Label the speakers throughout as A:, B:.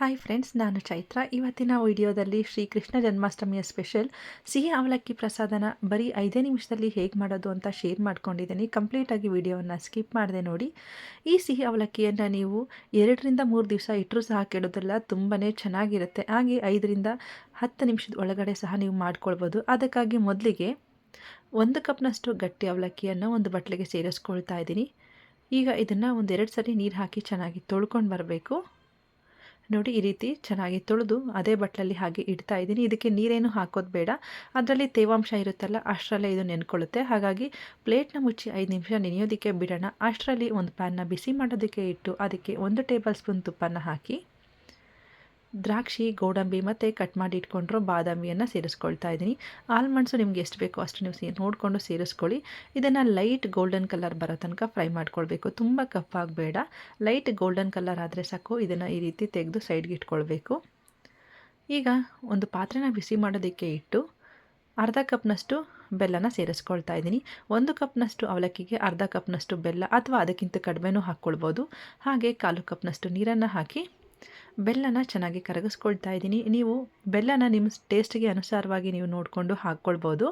A: Hi friends ನಾನು ಚೈತ್ರ. ಇವತ್ತಿನ ವಿಡಿಯೋದಲ್ಲಿ ಶ್ರೀ ಕೃಷ್ಣ ಜನ್ಮಾಷ್ಟಮಿಯ ಸ್ಪೆಷಲ್ ಸಿಹಿ ಅವಲಕ್ಕಿ ಪ್ರಸಾದನ ಬರೀ ಐದೇ ನಿಮಿಷದಲ್ಲಿ ಹೇಗೆ ಮಾಡೋದು ಅಂತ ಶೇರ್ ಮಾಡ್ಕೊಂಡಿದ್ದೀನಿ. ಕಂಪ್ಲೀಟಾಗಿ ವಿಡಿಯೋವನ್ನು ಸ್ಕಿಪ್ ಮಾಡಿದೆ ನೋಡಿ. ಈ ಸಿಹಿ ಅವಲಕ್ಕಿಯನ್ನು ನೀವು ಎರಡರಿಂದ ಮೂರು ದಿವಸ ಇಟ್ಟರೂ ಸಹ ಕೆಡೋದಿಲ್ಲ ತುಂಬಾ ಚೆನ್ನಾಗಿರುತ್ತೆ. ಹಾಗೆ ಐದರಿಂದ ಹತ್ತು ನಿಮಿಷದ ಒಳಗಡೆ ಸಹ ನೀವು ಮಾಡ್ಕೊಳ್ಬೋದು. ಅದಕ್ಕಾಗಿ ಮೊದಲಿಗೆ ಒಂದು ಕಪ್ನಷ್ಟು ಗಟ್ಟಿ ಅವಲಕ್ಕಿಯನ್ನು ಒಂದು ಬಟ್ಲಿಗೆ ಸೇರಿಸ್ಕೊಳ್ತಾ ಇದ್ದೀನಿ. ಈಗ ಇದನ್ನು ಒಂದೆರಡು ಸರಿ ನೀರು ಹಾಕಿ ಚೆನ್ನಾಗಿ ತೊಳ್ಕೊಂಡು ಬರಬೇಕು. ನೋಡಿ ಈ ರೀತಿ ಚೆನ್ನಾಗಿ ತೊಳೆದು ಅದೇ ಬಟ್ಟಲಲ್ಲಿ ಹಾಗೆ ಇಡ್ತಾ ಇದ್ದೀನಿ. ಇದಕ್ಕೆ ನೀರೇನು ಹಾಕೋದು ಬೇಡ. ಅದರಲ್ಲಿ ತೇವಾಂಶ ಇರುತ್ತಲ್ಲ, ಅಷ್ಟರಲ್ಲೇ ಇದು ನೆನ್ಕೊಳ್ಳುತ್ತೆ. ಹಾಗಾಗಿ ಪ್ಲೇಟ್ನ ಮುಚ್ಚಿ ಐದು ನಿಮಿಷ ನೆನೆಯೋದಕ್ಕೆ ಬಿಡೋಣ. ಅಷ್ಟರಲ್ಲಿ ಒಂದು ಪ್ಯಾನ್ನ ಬಿಸಿ ಮಾಡೋದಕ್ಕೆ ಇಟ್ಟು ಅದಕ್ಕೆ ಒಂದು ಟೇಬಲ್ ಸ್ಪೂನ್ ತುಪ್ಪನ ಹಾಕಿ ದ್ರಾಕ್ಷಿ, ಗೋಡಂಬಿ ಮತ್ತು ಕಟ್ ಮಾಡಿ ಇಟ್ಕೊಂಡಿರೋ ಬಾದಾಮಿಯನ್ನು ಸೇರಿಸ್ಕೊಳ್ತಾ ಇದ್ದೀನಿ. ಆಲ್ಮಂಡ್ಸು ನಿಮ್ಗೆ ಎಷ್ಟು ಬೇಕೋ ಅಷ್ಟು ನೀವು ಸೇ ನೋಡಿಕೊಂಡು ಸೇರಿಸ್ಕೊಳ್ಳಿ. ಇದನ್ನು ಲೈಟ್ ಗೋಲ್ಡನ್ ಕಲರ್ ಬರೋ ತನಕ ಫ್ರೈ ಮಾಡ್ಕೊಳ್ಬೇಕು. ತುಂಬ ಕಪ್ಪಾಗಬೇಡ ಲೈಟ್ ಗೋಲ್ಡನ್ ಕಲರ್ ಆದರೆ ಸಾಕು. ಇದನ್ನು ಈ ರೀತಿ ತೆಗೆದು ಸೈಡ್ಗೆ ಇಟ್ಕೊಳ್ಬೇಕು. ಈಗ ಒಂದು ಪಾತ್ರೆನ ಬಿಸಿ ಮಾಡೋದಕ್ಕೆ ಇಟ್ಟು ಅರ್ಧ ಕಪ್ನಷ್ಟು ಬೆಲ್ಲನ ಸೇರಿಸ್ಕೊಳ್ತಾ ಇದ್ದೀನಿ. ಒಂದು ಕಪ್ನಷ್ಟು ಅವಲಕ್ಕಿಗೆ, ಅರ್ಧ ಕಪ್ನಷ್ಟು ಬೆಲ್ಲ ಅಥವಾ ಅದಕ್ಕಿಂತ ಕಡಿಮೆನೂ ಹಾಕ್ಕೊಳ್ಬೋದು. ಹಾಗೆ ಕಾಲು ಕಪ್ನಷ್ಟು ನೀರನ್ನು ಹಾಕಿ ಬೆಲ್ಲನ ಚೆನ್ನಾಗಿ ಕರಗಿಸ್ಕೊಳ್ತಾ ಇದ್ದೀನಿ. ನೀವು ಬೆಲ್ಲನ ನಿಮ್ಮ ಟೇಸ್ಟಿಗೆ ಅನುಸಾರವಾಗಿ ನೀವು ನೋಡಿಕೊಂಡು ಹಾಕ್ಕೊಳ್ಬೋದು.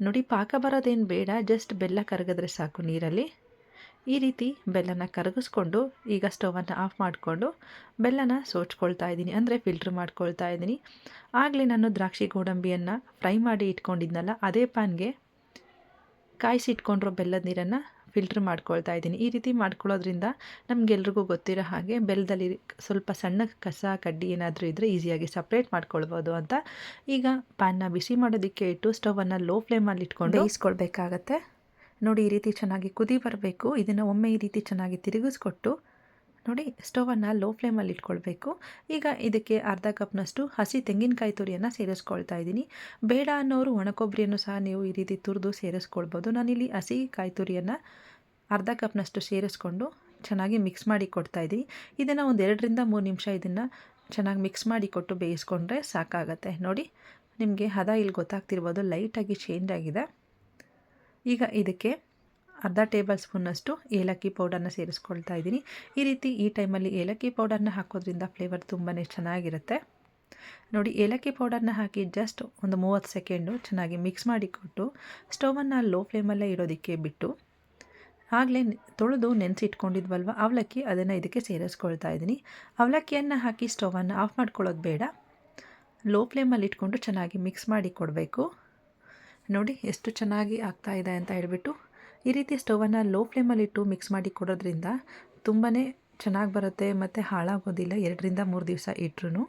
A: ನೋಡಿ, ಪಾಕ ಬರೋದೇನು ಬೇಡ ಜಸ್ಟ್ ಬೆಲ್ಲ ಕರಗಿದ್ರೆ ಸಾಕು ನೀರಲ್ಲಿ. ಈ ರೀತಿ ಬೆಲ್ಲನ ಕರಗಿಸ್ಕೊಂಡು ಈಗ ಸ್ಟವನ್ನು ಆಫ್ ಮಾಡಿಕೊಂಡು ಬೆಲ್ಲನ ಸೋಚ್ಕೊಳ್ತಾ ಇದ್ದೀನಿ. ಅಂದರೆ ಫಿಲ್ಟ್ರ್ ಮಾಡ್ಕೊಳ್ತಾ ಇದ್ದೀನಿ. ಆಗಲೇ ನಾನು ದ್ರಾಕ್ಷಿ ಗೋಡಂಬಿಯನ್ನು ಫ್ರೈ ಮಾಡಿ ಇಟ್ಕೊಂಡಿದ್ನಲ್ಲ, ಅದೇ ಪ್ಯಾನ್ಗೆ ಕಾಯಿಸಿ ಇಟ್ಕೊಂಡಿರೋ ಬೆಲ್ಲದ ನೀರನ್ನು ಫಿಲ್ಟ್ರ್ ಮಾಡ್ಕೊಳ್ತಾ ಇದ್ದೀನಿ. ಈ ರೀತಿ ಮಾಡ್ಕೊಳ್ಳೋದ್ರಿಂದ ನಮಗೆಲ್ರಿಗೂ ಗೊತ್ತಿರೋ ಹಾಗೆ ಬೆಲ್ಲದಲ್ಲಿ ಸ್ವಲ್ಪ ಸಣ್ಣ ಕಸ, ಕಡ್ಡಿ ಏನಾದರೂ ಇದ್ದರೆ ಈಸಿಯಾಗಿ ಸಪ್ರೇಟ್ ಮಾಡ್ಕೊಳ್ಬೋದು ಅಂತ. ಈಗ ಪ್ಯಾನ್ನ ಬಿಸಿ ಮಾಡೋದಕ್ಕೆ ಇಟ್ಟು ಸ್ಟವನ್ನು ಲೋ ಫ್ಲೇಮಲ್ಲಿ ಇಟ್ಕೊಂಡು ಬೇಯಿಸ್ಕೊಳ್ಬೇಕಾಗತ್ತೆ. ನೋಡಿ ಈ ರೀತಿ ಚೆನ್ನಾಗಿ ಕುದಿ ಬರಬೇಕು. ಇದನ್ನು ಒಮ್ಮೆ ಈ ರೀತಿ ಚೆನ್ನಾಗಿ ತಿರುಗಿಸ್ಕೊಟ್ಟು ನೋಡಿ, ಸ್ಟವನ್ನು ಲೋ ಫ್ಲೇಮಲ್ಲಿ ಇಟ್ಕೊಳ್ಬೇಕು. ಈಗ ಇದಕ್ಕೆ ಅರ್ಧ ಕಪ್ನಷ್ಟು ಹಸಿ ತೆಂಗಿನಕಾಯಿ ತುರಿಯನ್ನು ಸೇರಿಸ್ಕೊಳ್ತಾ ಇದ್ದೀನಿ. ಬೇಡ ಅನ್ನೋರು ಒಣಕೊಬ್ಬರಿಯನ್ನು ಸಹ ನೀವು ಈ ರೀತಿ ತುರಿದು ಸೇರಿಸ್ಕೊಳ್ಬೋದು. ನಾನಿಲ್ಲಿ ಹಸಿ ಕಾಯಿ ತುರಿಯನ್ನು ಅರ್ಧ ಕಪ್ನಷ್ಟು ಸೇರಿಸ್ಕೊಂಡು ಚೆನ್ನಾಗಿ ಮಿಕ್ಸ್ ಮಾಡಿ ಕೊಡ್ತಾ ಇದ್ದೀನಿ. ಇದನ್ನು ಒಂದು ಎರಡರಿಂದ ಮೂರು ನಿಮಿಷ ಇದನ್ನು ಚೆನ್ನಾಗಿ ಮಿಕ್ಸ್ ಮಾಡಿ ಕೊಟ್ಟು ಬೇಯಿಸ್ಕೊಂಡ್ರೆ ಸಾಕಾಗತ್ತೆ. ನೋಡಿ, ನಿಮಗೆ ಹದ ಇಲ್ಲಿ ಗೊತ್ತಾಗ್ತಿರ್ಬೋದು, ಲೈಟಾಗಿ ಚೇಂಜ್ ಆಗಿದೆ. ಈಗ ಇದಕ್ಕೆ ಅರ್ಧ ಟೇಬಲ್ ಸ್ಪೂನಷ್ಟು ಏಲಕ್ಕಿ ಪೌಡರ್ನ ಸೇರಿಸ್ಕೊಳ್ತಾ ಇದ್ದೀನಿ. ಈ ರೀತಿ ಈ ಟೈಮಲ್ಲಿ ಏಲಕ್ಕಿ ಪೌಡರ್ನ ಹಾಕೋದ್ರಿಂದ ಫ್ಲೇವರ್ ತುಂಬಾ ಚೆನ್ನಾಗಿರುತ್ತೆ. ನೋಡಿ, ಏಲಕ್ಕಿ ಪೌಡರ್ನ ಹಾಕಿ ಜಸ್ಟ್ ಒಂದು ಮೂವತ್ತು ಸೆಕೆಂಡು ಚೆನ್ನಾಗಿ ಮಿಕ್ಸ್ ಮಾಡಿ ಕೊಟ್ಟು ಸ್ಟೌವನ್ನು ಲೋ ಫ್ಲೇಮಲ್ಲೇ ಇಡೋದಕ್ಕೆ ಬಿಟ್ಟು ಆಗಲೇ ತೊಳೆದು ನೆನೆಸಿಟ್ಕೊಂಡಿದ್ವಲ್ವ, ಅವಲಕ್ಕಿ ಅದನ್ನು ಇದಕ್ಕೆ ಸೇರಿಸ್ಕೊಳ್ತಾ ಇದ್ದೀನಿ. ಅವಲಕ್ಕಿಯನ್ನು ಹಾಕಿ ಸ್ಟೌವನ್ನು ಆಫ್ ಮಾಡ್ಕೊಳ್ಳೋದು ಬೇಡ. ಲೋ ಫ್ಲೇಮಲ್ಲಿ ಇಟ್ಕೊಂಡು ಚೆನ್ನಾಗಿ ಮಿಕ್ಸ್ ಮಾಡಿ ಕೊಡಬೇಕು. ನೋಡಿ, ಎಷ್ಟು ಚೆನ್ನಾಗಿ ಆಗ್ತಾ ಇದೆ ಅಂತ ಹೇಳಿಬಿಟ್ಟು ಈ ರೀತಿ ಸ್ಟವನ್ನು ಲೋ ಫ್ಲೇಮಲ್ಲಿಟ್ಟು ಮಿಕ್ಸ್ ಮಾಡಿ ಕೊಡೋದ್ರಿಂದ ತುಂಬಾ ಚೆನ್ನಾಗಿ ಬರುತ್ತೆ ಮತ್ತು ಹಾಳಾಗೋದಿಲ್ಲ ಎರಡರಿಂದ ಮೂರು ದಿವಸ ಇಟ್ಟರು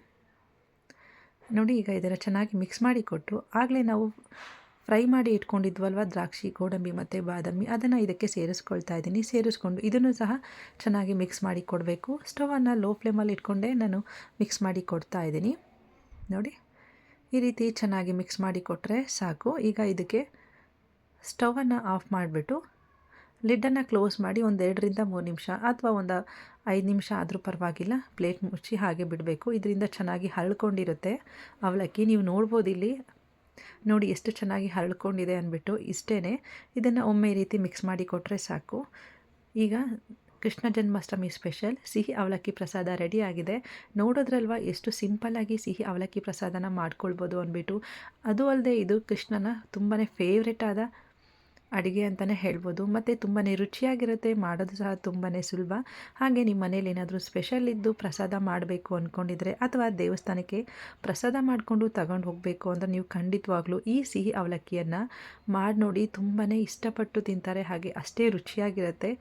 A: ನೋಡಿ ಈಗ ಇದನ್ನು ಚೆನ್ನಾಗಿ ಮಿಕ್ಸ್ ಮಾಡಿ ಕೊಟ್ಟು ಆಗಲೇ ನಾವು ಫ್ರೈ ಮಾಡಿ ಇಟ್ಕೊಂಡಿದ್ವಲ್ವ? ದ್ರಾಕ್ಷಿ, ಗೋಡಂಬಿ ಮತ್ತು ಬಾದಾಮಿ ಅದನ್ನು ಇದಕ್ಕೆ ಸೇರಿಸ್ಕೊಳ್ತಾ ಇದ್ದೀನಿ. ಸೇರಿಸ್ಕೊಂಡು ಇದನ್ನು ಸಹ ಚೆನ್ನಾಗಿ ಮಿಕ್ಸ್ ಮಾಡಿ ಕೊಡಬೇಕು. ಸ್ಟವನ್ನು ಲೋ ಫ್ಲೇಮಲ್ಲಿ ಇಟ್ಕೊಂಡೇ ನಾನು ಮಿಕ್ಸ್ ಮಾಡಿ ಕೊಡ್ತಾ ಇದ್ದೀನಿ. ನೋಡಿ, ಈ ರೀತಿ ಚೆನ್ನಾಗಿ ಮಿಕ್ಸ್ ಮಾಡಿ ಕೊಟ್ಟರೆ ಸಾಕು. ಈಗ ಇದಕ್ಕೆ ಸ್ಟವನ್ನು ಆಫ್ ಮಾಡಿಬಿಟ್ಟು ಲಿಡ್ಡನ್ನು ಕ್ಲೋಸ್ ಮಾಡಿ ಒಂದು ಎರಡರಿಂದ ಮೂರು ನಿಮಿಷ ಅಥವಾ ಒಂದು ಐದು ನಿಮಿಷ ಆದರೂ ಪರವಾಗಿಲ್ಲ, ಪ್ಲೇಟ್ ಮುಚ್ಚಿ ಹಾಗೆ ಬಿಡಬೇಕು. ಇದರಿಂದ ಚೆನ್ನಾಗಿ ಹರಳ್ಕೊಂಡಿರುತ್ತೆ ಅವಲಕ್ಕಿ. ನೀವು ನೋಡ್ಬೋದು ಇಲ್ಲಿ, ನೋಡಿ ಎಷ್ಟು ಚೆನ್ನಾಗಿ ಹರಳ್ಕೊಂಡಿದೆ ಅಂದ್ಬಿಟ್ಟು ಇಷ್ಟೇ ಇದನ್ನು ಒಮ್ಮೆ ಈ ರೀತಿ ಮಿಕ್ಸ್ ಮಾಡಿ ಕೊಟ್ಟರೆ ಸಾಕು. ಈಗ ಕೃಷ್ಣ ಜನ್ಮಾಷ್ಟಮಿ ಸ್ಪೆಷಲ್, ಸಿಹಿ ಅವಲಕ್ಕಿ ಪ್ರಸಾದ ರೆಡಿ ಆಗಿದೆ. ನೋಡೋದ್ರಲ್ವ ಎಷ್ಟು ಸಿಂಪಲ್ಲಾಗಿ ಸಿಹಿ ಅವಲಕ್ಕಿ ಪ್ರಸಾದನ ಮಾಡ್ಕೊಳ್ಬೋದು ಅಂದ್ಬಿಟ್ಟು. ಅದು ಅಲ್ಲದೆ ಇದು ಕೃಷ್ಣನ ತುಂಬಾ ಫೇವ್ರೆಟ್ ಆದ ಅಡುಗೆ ಅಂತಲೇ ಹೇಳ್ಬೋದು. ಮತ್ತು ತುಂಬಾ ರುಚಿಯಾಗಿರುತ್ತೆ, ಮಾಡೋದು ಸಹ ತುಂಬಾ ಸುಲಭ. ಹಾಗೆ ನಿಮ್ಮ ಮನೇಲಿ ಏನಾದರೂ ಸ್ಪೆಷಲ್ ಇದ್ದು ಪ್ರಸಾದ ಮಾಡಬೇಕು ಅಂದ್ಕೊಂಡಿದ್ರೆ ಅಥವಾ ದೇವಸ್ಥಾನಕ್ಕೆ ಪ್ರಸಾದ ಮಾಡಿಕೊಂಡು ತಗೊಂಡು ಹೋಗಬೇಕು ಅಂದರೆ ನೀವು ಖಂಡಿತವಾಗ್ಲೂ ಈ ಸಿಹಿ ಅವಲಕ್ಕಿಯನ್ನು ಮಾಡಿ ನೋಡಿ ತುಂಬಾ ಇಷ್ಟಪಟ್ಟು ತಿಂತಾರೆ. ಹಾಗೆ ಅಷ್ಟೇ ರುಚಿಯಾಗಿರುತ್ತೆ.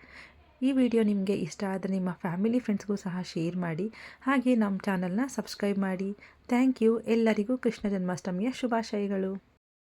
A: ಈ ವಿಡಿಯೋ ನಿಮಗೆ ಇಷ್ಟ ಆದರೆ ನಿಮ್ಮ ಫ್ಯಾಮಿಲಿ ಫ್ರೆಂಡ್ಸ್ಗೂ ಸಹ ಶೇರ್ ಮಾಡಿ. ಹಾಗೆ ನಮ್ಮ ಚಾನಲ್ನ ಸಬ್ಸ್ಕ್ರೈಬ್ ಮಾಡಿ. Thank you. ಎಲ್ಲರಿಗೂ ಕೃಷ್ಣ ಜನ್ಮಾಷ್ಟಮಿಯ ಶುಭಾಶಯಗಳು.